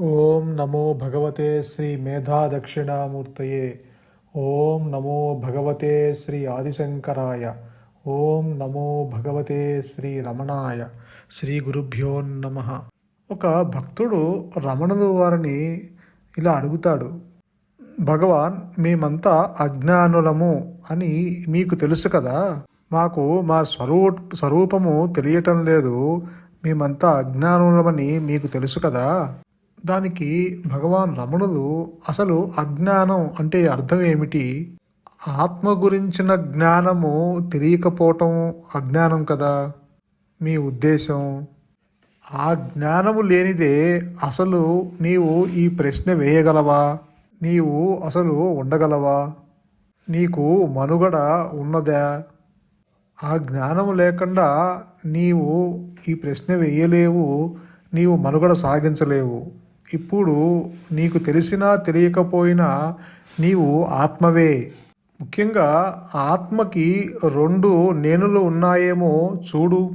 ఓం నమో భగవతే శ్రీ మేధా దక్షిణామూర్తయే ఓం నమో భగవతే శ్రీ ఆదిశంకరాయ. ఓం నమో భగవతే శ్రీ రమణాయ. శ్రీ గురుభ్యో నమ. ఒక భక్తుడు రమణులు వారిని ఇలా అడుగుతాడు భగవాన్ మేమంతా అజ్ఞానులము అని మీకు తెలుసు కదా? మాకు మా స్వరూ స్వరూపము తెలియటం లేదు. మేమంతా అజ్ఞానులమని మీకు తెలుసు కదా? దానికి భగవాన్ రమణులు అసలు అజ్ఞానం అంటే అర్థం ఏమిటి? ఆత్మ గురించిన జ్ఞానము తెలియకపోవటం అజ్ఞానం కదా. మీ ఉద్దేశం? ఆ జ్ఞానము లేనిదే అసలు నీవు ఈ ప్రశ్న వేయగలవా? నీవు అసలు ఉండగలవా? నీకు మనుగడ ఉన్నదా? ఆ జ్ఞానము లేకుండా నీవు ఈ ప్రశ్న వేయలేవు నీవు మనుగడ సాగించలేవు. ఇప్పుడు నీకు తెలిసినా తెలియకపోయినా నీవు ఆత్మవే. ముఖ్యంగా ఆత్మకి రెండు నేనులు ఉన్నాయేమో చూడు.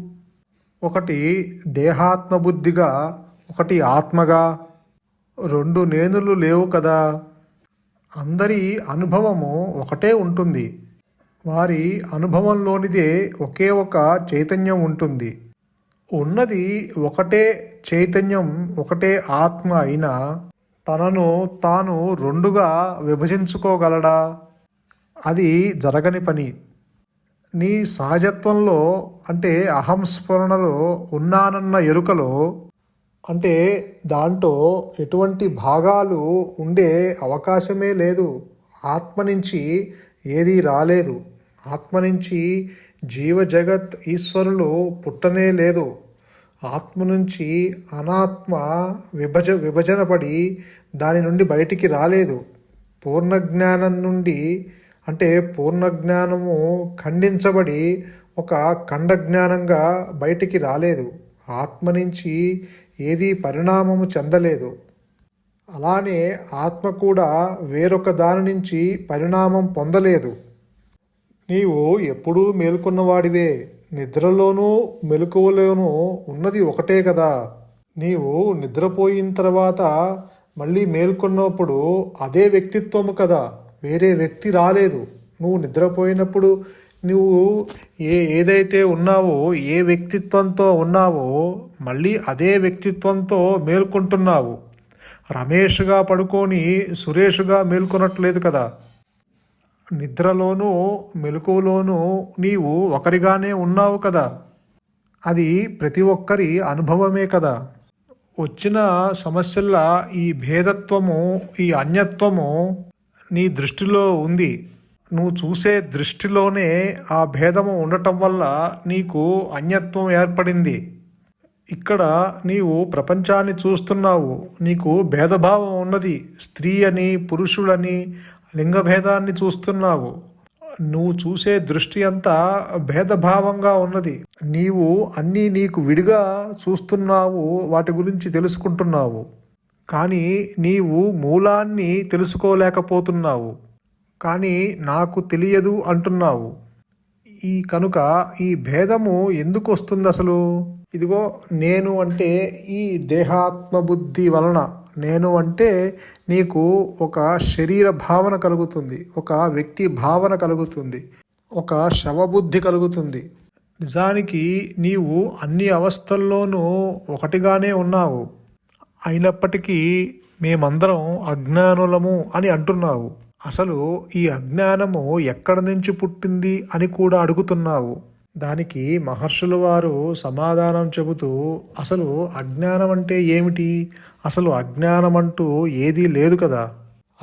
ఒకటి దేహాత్మబుద్ధిగా ఒకటి ఆత్మగా. రెండు నేనులు లేవు కదా. అందరి అనుభవము ఒకటే ఉంటుంది. వారి అనుభవంలోనిదే ఒకే ఒక చైతన్యం ఉంటుంది. ఉన్నది ఒకటే చైతన్యం ఒకటే ఆత్మ అయినా తనను తాను రెండుగా విభజించుకోగలడా? అది జరగని పని. నీ సహజత్వంలో అంటే అహంస్ఫురణలో ఉన్నానన్న ఎరుకలో అంటే దాంట్లో ఎటువంటి భాగాలు ఉండే అవకాశమే లేదు. ఆత్మ నుంచి ఏదీ రాలేదు. ఆత్మ నుంచి జీవ జగత్ ఈశ్వరులు పుట్టనే లేదు. ఆత్మ నుంచి అనాత్మ విభజ విభజనపడి దాని నుండి బయటికి రాలేదు. పూర్ణ జ్ఞానం నుండి అంటే పూర్ణ జ్ఞానము ఖండించబడి ఒక ఖండ జ్ఞానంగా బయటికి రాలేదు. ఆత్మ నుంచి ఏది పరిణామము చెందలేదు. అలానే ఆత్మ కూడా వేరొక దాని నుంచి పరిణామం పొందలేదు. నీవు ఎప్పుడూ మేల్కొన్నవాడివే. నిద్రలోనూ మెలకువలోనూ ఉన్నది ఒకటే కదా. నీవు నిద్రపోయిన తర్వాత మళ్ళీ మేల్కొన్నప్పుడు అదే వ్యక్తిత్వము కదా. వేరే వ్యక్తి రాలేదు. నువ్వు నిద్రపోయినప్పుడు నువ్వు ఏ ఏదైతే ఉన్నావో ఏ వ్యక్తిత్వంతో ఉన్నావో మళ్ళీ అదే వ్యక్తిత్వంతో మేల్కొంటున్నావు. రమేష్గా పడుకొని సురేష్గా మేల్కొనట్లేదు కదా. నిద్రలోనూ మెలకువలోనూ నీవు ఒకరిగానే ఉన్నావు కదా. అది ప్రతి ఒక్కరి అనుభవమే కదా. వచ్చిన సమస్యల్లా ఈ భేదత్వము ఈ అన్యత్వము నీ దృష్టిలో ఉంది. నువ్వు చూసే దృష్టిలోనే ఆ భేదము ఉండటం వల్ల నీకు అన్యత్వం ఏర్పడింది. ఇక్కడ నీవు ప్రపంచాన్ని చూస్తున్నావు. నీకు భేదభావం ఉన్నది. స్త్రీ అని పురుషుడని లింగభేదాన్ని చూస్తున్నావు. నువ్వు చూసే దృష్టి అంతా భేదభావంగా ఉన్నది. నీవు అన్నీ నీకు విడిగా చూస్తున్నావు వాటి గురించి తెలుసుకుంటున్నావు. కానీ నీవు మూలాన్ని తెలుసుకోలేకపోతున్నావు. కానీ నాకు తెలియదు అంటున్నావు. ఈ కనుక ఈ భేదము ఎందుకు వస్తుంది అసలు? ఇదిగో నేను అంటే ఈ దేహాత్మ బుద్ధి వలన నేను అంటే నీకు ఒక శరీర భావన కలుగుతుంది ఒక వ్యక్తి భావన కలుగుతుంది ఒక శవబుద్ధి కలుగుతుంది. నిజానికి నీవు అన్ని అవస్థల్లోనూ ఒకటిగానే ఉన్నావు. అయినప్పటికీ మేమందరం అజ్ఞానులము అని అంటున్నావు. అసలు ఈ అజ్ఞానము ఎక్కడి నుంచి పుట్టింది అని కూడా అడుగుతున్నావు. దానికి మహర్షుల వారు సమాధానం చెబుతూ అసలు అజ్ఞానం అంటే ఏమిటి? అసలు అజ్ఞానం అంటూ ఏదీ లేదు కదా.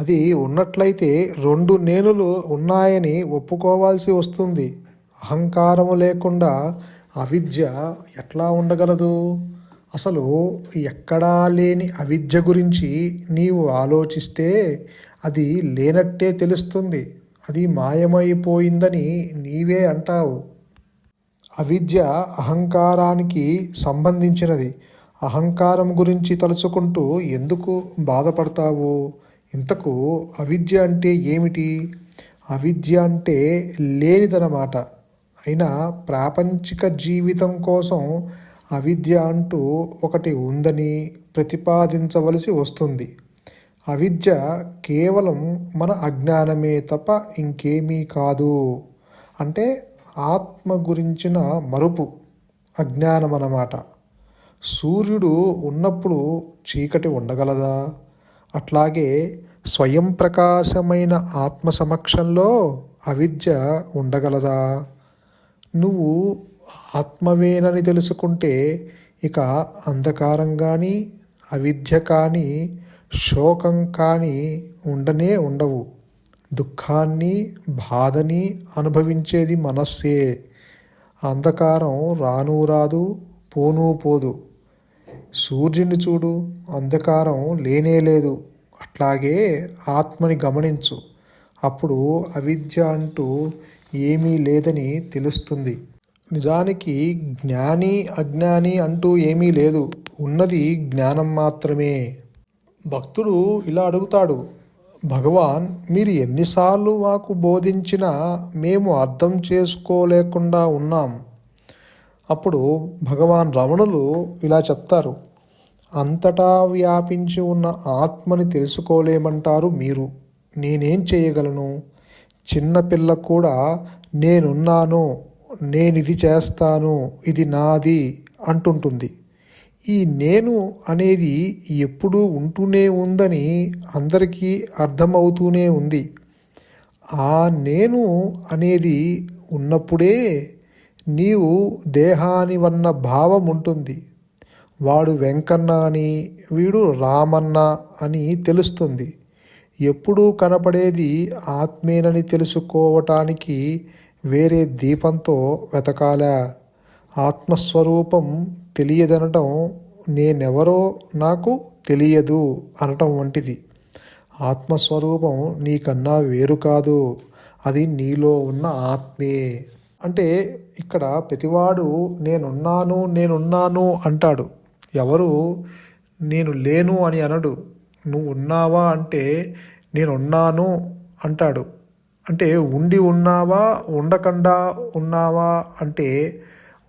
అది ఉన్నట్లయితే రెండు నేనులు ఉన్నాయని ఒప్పుకోవాల్సి వస్తుంది. అహంకారము లేకుండా అవిద్య ఎట్లా ఉండగలదు? అసలు ఎక్కడా లేని అవిద్య గురించి నీవు ఆలోచిస్తే అది లేనట్టే తెలుస్తుంది. అది మాయమైపోయిందని నీవే అంటావు. అవిద్య అహంకారానికి సంబంధించినది. అహంకారం గురించి తలుచుకుంటూ ఎందుకు బాధపడతావు? ఇంతకు అవిద్య అంటే ఏమిటి? అవిద్య అంటే లేనిదనమాట. అయినా ప్రాపంచిక జీవితం కోసం అవిద్య అంటూ ఒకటి ఉందని ప్రతిపాదించవలసి వస్తుంది. అవిద్య కేవలం మన అజ్ఞానమే తప్ప ఇంకేమీ కాదు. అంటే ఆత్మ గురించిన మరుపు అజ్ఞానం అన్నమాట. సూర్యుడు ఉన్నప్పుడు చీకటి ఉండగలదా? అట్లాగే స్వయం ప్రకాశమైన ఆత్మ సమక్షంలో అవిద్య ఉండగలదా? నువ్వు ఆత్మవేనని తెలుసుకుంటే ఇక అంధకారం కానీ అవిద్య కానీ శోకం కానీ ఉండనే ఉండవు. దుఃఖాన్ని బాధని అనుభవించేది మనస్సే. అంధకారం రాను రాదు పోను పోదు. సూర్యుని చూడు అంధకారం లేనే లేదు. అట్లాగే ఆత్మని గమనించు. అప్పుడు అవిద్య అంటూ ఏమీ లేదని తెలుస్తుంది. నిజానికి జ్ఞాని అజ్ఞాని అంటూ ఏమీ లేదు. ఉన్నది జ్ఞానం మాత్రమే. భక్తుడు ఇలా అడుగుతాడు భగవాన్ మీరు ఎన్నిసార్లు మాకు బోధించినా మేము అర్థం చేసుకోలేకుండా ఉన్నాం. అప్పుడు భగవాన్ రమణులు ఇలా చెప్తారు అంతటా వ్యాపించి ఉన్న ఆత్మని తెలుసుకోలేమంటారు మీరు. నేనేం చేయగలను? చిన్నపిల్ల కూడా నేనున్నాను నేనిది చేస్తాను ఇది నాది అంటుంటుంది. ఈ నేను అనేది ఎప్పుడూ ఉంటూనే ఉందని అందరికీ అర్థమవుతూనే ఉంది. ఆ నేను అనేది ఉన్నప్పుడే నీవు దేహాని వన్న భావం ఉంటుంది వాడు వెంకన్న అని వీడు రామన్న అని తెలుస్తుంది. ఎప్పుడూ కనపడేది ఆత్మేనని తెలుసుకోవటానికి వేరే దీపంతో వెతకాలా? ఆత్మస్వరూపం తెలియదనటం నేనెవరో నాకు తెలియదు అనటం వంటిది. ఆత్మస్వరూపం నీకన్నా వేరు కాదు. అది నీలో ఉన్న ఆత్మే. అంటే ఇక్కడ ప్రతివాడు నేనున్నాను నేనున్నాను అంటాడు. ఎవరు? నేను లేను అని అనడు. నువ్వు ఉన్నావా అంటే నేనున్నాను అంటాడు. అంటే ఉండి ఉన్నావా ఉండకుండా ఉన్నావా అంటే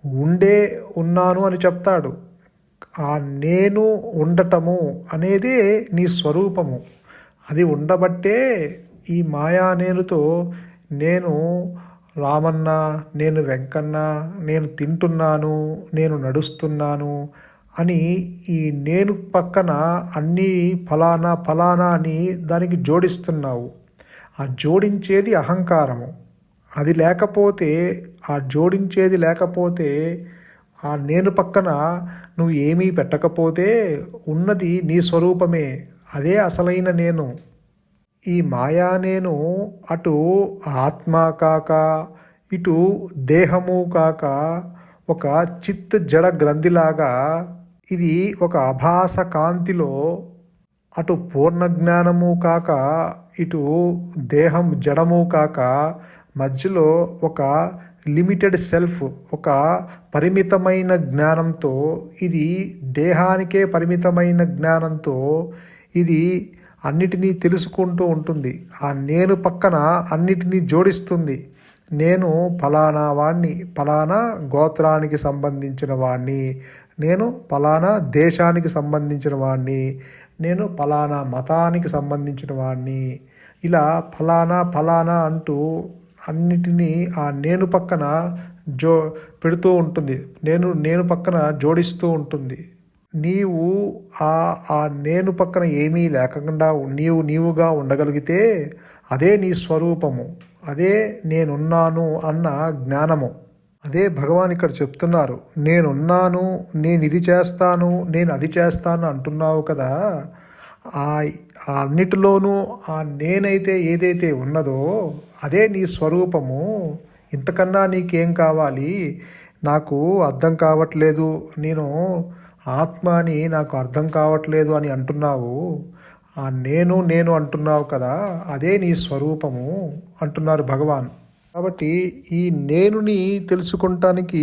ఉండే ఉన్నాను అని చెప్తాడు. ఆ నేను ఉండటము అనేదే నీ స్వరూపము. అది ఉండబట్టే ఈ మాయా నేనుతో నేను రామన్న నేను వెంకన్న నేను తింటున్నాను నేను నడుస్తున్నాను అని ఈ నేను పక్కన అన్నీ ఫలానా ఫలానా అని దానికి జోడిస్తున్నావు. ఆ జోడించేది అహంకారము. అది లేకపోతే ఆ జోడించేది లేకపోతే ఆ నేను పక్కన నువ్వు ఏమీ పెట్టకపోతే ఉన్నది నీ స్వరూపమే అదే అసలైన నేను. ఈ మాయా నేను అటు ఆత్మ కాక ఇటు దేహము కాక ఒక చిత్ జడ గ్రంథిలాగా ఇది ఒక అభాస కాంతిలో అటు పూర్ణ జ్ఞానము కాక ఇటు దేహం జడము కాక మధ్యలో ఒక లిమిటెడ్ సెల్ఫ్ ఒక పరిమితమైన జ్ఞానంతో ఇది దేహానికే పరిమితమైన జ్ఞానంతో ఇది అన్నిటినీ తెలుసుకుంటూ ఉంటుంది. ఆ నేను పక్కన అన్నిటినీ జోడిస్తుంది. నేను ఫలానా వాణ్ణి ఫలానా గోత్రానికి సంబంధించిన వాణ్ణి నేను ఫలానా దేశానికి సంబంధించిన వాణ్ణి నేను ఫలానా మతానికి సంబంధించిన వాణ్ణి ఇలా ఫలానా ఫలానా అంటూ అన్నిటినీ ఆ నేను పక్కన జో పెడుతూ ఉంటుంది. నేను నేను పక్కన జోడిస్తూ ఉంటుంది. నీవు ఆ ఆ నేను పక్కన ఏమీ లేకుండా నీవు నీవుగా ఉండగలిగితే అదే నీ స్వరూపము. అదే నేనున్నాను అన్న జ్ఞానము. అదే భగవాన్ ఇక్కడ చెప్తున్నారు. నేనున్నాను నేను ఇది చేస్తాను నేను అది చేస్తాను అంటున్నావు కదా. అన్నిటిలోనూ ఆ నేనైతే ఏదైతే ఉన్నదో అదే నీ స్వరూపము. ఇంతకన్నా నీకేం కావాలి? నాకు అర్థం కావట్లేదు. నేను ఆత్మ అని నాకు అర్థం కావట్లేదు అని అంటున్నావు. ఆ నేను నేను అంటున్నావు కదా అదే నీ స్వరూపము అంటున్నారు భగవాన్. కాబట్టి ఈ నేనుని తెలుసుకుంటానికి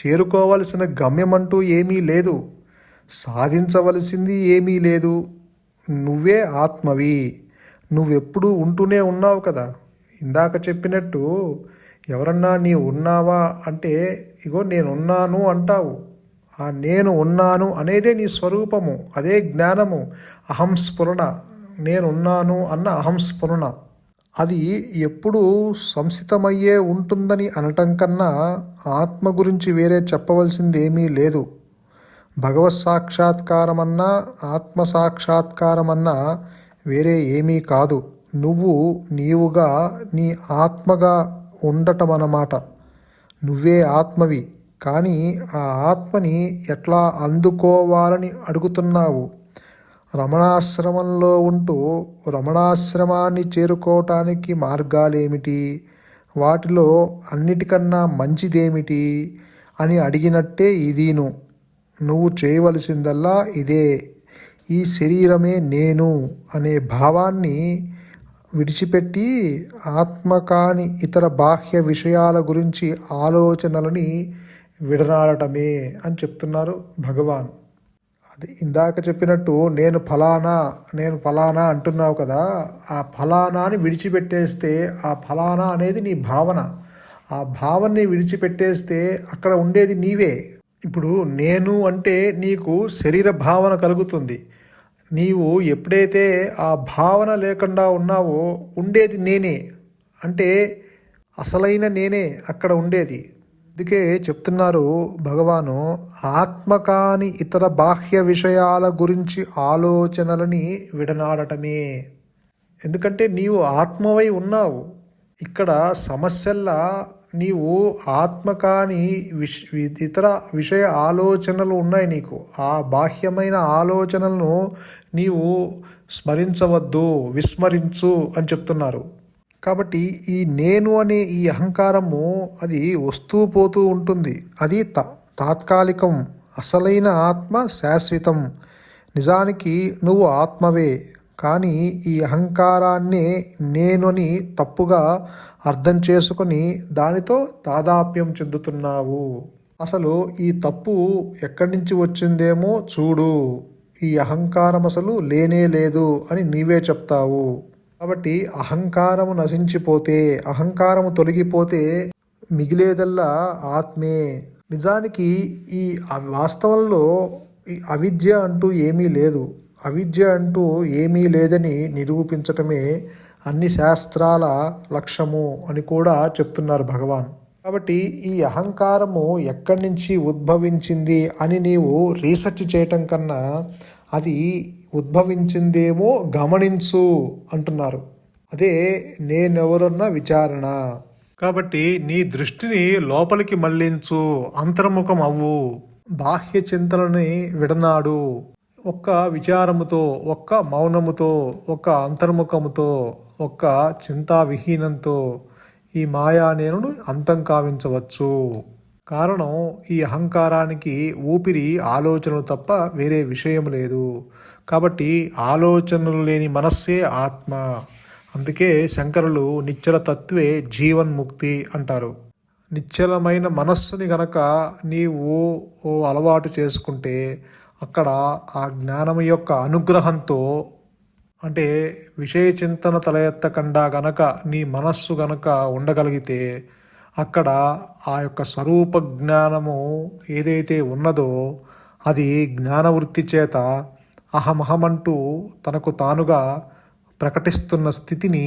చేరుకోవలసిన గమ్యం అంటూ ఏమీ లేదు. సాధించవలసింది ఏమీ లేదు. నువ్వే ఆత్మవి. నువ్వెప్పుడు ఉంటూనే ఉన్నావు కదా. ఇందాక చెప్పినట్టు ఎవరన్నా నీ ఉన్నావా అంటే ఇగో నేను ఉన్నాను అంటావు. ఆ నేను ఉన్నాను అనేదే నీ స్వరూపము అదే జ్ఞానము. అహంస్ఫురణ నేనున్నాను అన్న అహంస్ఫురణ అది ఎప్పుడు సంసితమయ్యే ఉంటుందని అనటం కన్నా ఆత్మ గురించి వేరే చెప్పవలసింది ఏమీ లేదు. భగవత్ సాక్షాత్కారమన్నా ఆత్మ సాక్షాత్కారమన్నా వేరే ఏమీ కాదు. నువ్వు నీవుగా నీ ఆత్మగా ఉండటం అన్నమాట నువ్వే ఆత్మవి. కానీ ఆ ఆత్మని ఎట్లా అందుకోవాలని అడుగుతున్నావు? రమణాశ్రమంలో ఉంటూ రమణాశ్రమాన్ని చేరుకోవటానికి మార్గాలేమిటి? వాటిలో అన్నిటికన్నా మంచిదేమిటి? అని అడిగినట్టే ఇదీను. నువ్వు చేయవలసిందల్లా ఇదే. ఈ శరీరమే నేను అనే భావాన్ని విడిచిపెట్టి ఆత్మ కాని ఇతర బాహ్య విషయాల గురించి ఆలోచనలని విడనాడటమే అని చెప్తున్నారు భగవాన్. అది ఇందాక చెప్పినట్టు నేను ఫలానా నేను ఫలానా అంటున్నావు కదా ఆ ఫలానాని విడిచిపెట్టేస్తే ఆ ఫలానా అనేది నీ భావన. ఆ భావన్ని విడిచిపెట్టేస్తే అక్కడ ఉండేది నీవే. ఇప్పుడు నేను అంటే నీకు శరీర భావన కలుగుతుంది. నీవు ఎప్పుడైతే ఆ భావన లేకుండా ఉన్నావో ఉండేది నేనే. అంటే అసలైన నేనే అక్కడ ఉండేది. అందుకే చెప్తున్నారు భగవాను ఆత్మకాని ఇతర బాహ్య విషయాల గురించి ఆలోచనలని విడనాడటమే. ఎందుకంటే నీవు ఆత్మవై ఉన్నావు. ఇక్కడ సమస్యల్లా నీవు ఆత్మ కాని విష ఇతర విషయ ఆలోచనలు ఉన్నాయి నీకు. ఆ బాహ్యమైన ఆలోచనలను నీవు స్మరించవద్దు విస్మరించు అని చెప్తున్నారు. కాబట్టి ఈ నేను అనే ఈ అహంకారము అది వస్తూ పోతూ ఉంటుంది. అది తా తాత్కాలికం అసలైన ఆత్మ శాశ్వతం. నిజానికి నువ్వు ఆత్మవే. కానీ ఈ అహంకారాన్నే నేను అని తప్పుగా అర్థం చేసుకొని దానితో తాదాప్యం చెందుతున్నావు. అసలు ఈ తప్పు ఎక్కడి నుంచి వచ్చిందేమో చూడు. ఈ అహంకారం అసలు లేనే లేదు అని నీవే చెప్తావు. కాబట్టి అహంకారము నశించిపోతే అహంకారము తొలగిపోతే మిగిలేదల్లా ఆత్మే. నిజానికి ఈ వాస్తవంలో అవిద్య అంటూ ఏమీ లేదు. అవిద్య అంటూ ఏమీ లేదని నిరూపించటమే అన్ని శాస్త్రాల లక్ష్యము అని కూడా చెప్తున్నారు భగవాన్. కాబట్టి ఈ అహంకారము ఎక్కడి నుంచి ఉద్భవించింది అని నీవు రీసెర్చ్ చేయటం కన్నా అది ఉద్భవించిందేమో గమనించు అంటున్నారు. అదే నేనెవరన్న విచారణ. కాబట్టి నీ దృష్టిని లోపలికి మళ్ళించు అంతర్ముఖం అవ్వు బాహ్య చింతలని విడనాడు. ఒక్క విచారముతో ఒక్క మౌనముతో ఒక్క అంతర్ముఖముతో ఒక్క చింతావిహీనంతో ఈ మాయా నేను అంతం కావించవచ్చు. కారణం ఈ అహంకారానికి ఊపిరి ఆలోచనలు తప్ప వేరే విషయం లేదు. కాబట్టి ఆలోచనలు లేని మనస్సే ఆత్మ. అందుకే శంకరులు నిశ్చల తత్వే జీవన్ముక్తి అంటారు. నిశ్చలమైన మనస్సుని గనక నీవు ఓ అలవాటు చేసుకుంటే అక్కడ ఆ జ్ఞానం యొక్క అనుగ్రహంతో అంటే విషయ చింతన తలెత్తకుండా గనక నీ మనస్సు గనక ఉండగలిగితే అక్కడ ఆ యొక్క స్వరూప జ్ఞానము ఏదైతే ఉన్నదో అది జ్ఞానవృత్తి చేత అహమహమంటూ తనకు తానుగా ప్రకటిస్తున్న స్థితిని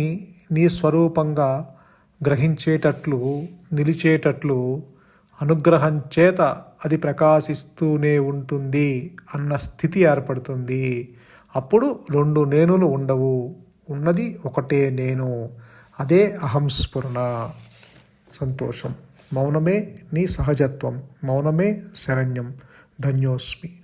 నీ స్వరూపంగా గ్రహించేటట్లు నిలిచేటట్లు అనుగ్రహం చేత అది ప్రకాశిస్తూనే ఉంటుంది అన్న స్థితి ఏర్పడుతుంది. అప్పుడు రెండు నేనులు ఉండవు. ఉన్నది ఒకటే నేను. అదే అహంస్ఫురణ. సంతోషం. మౌనమే నీ సహజత్వం. మౌనమే శరణ్యం. ధన్యోస్మి.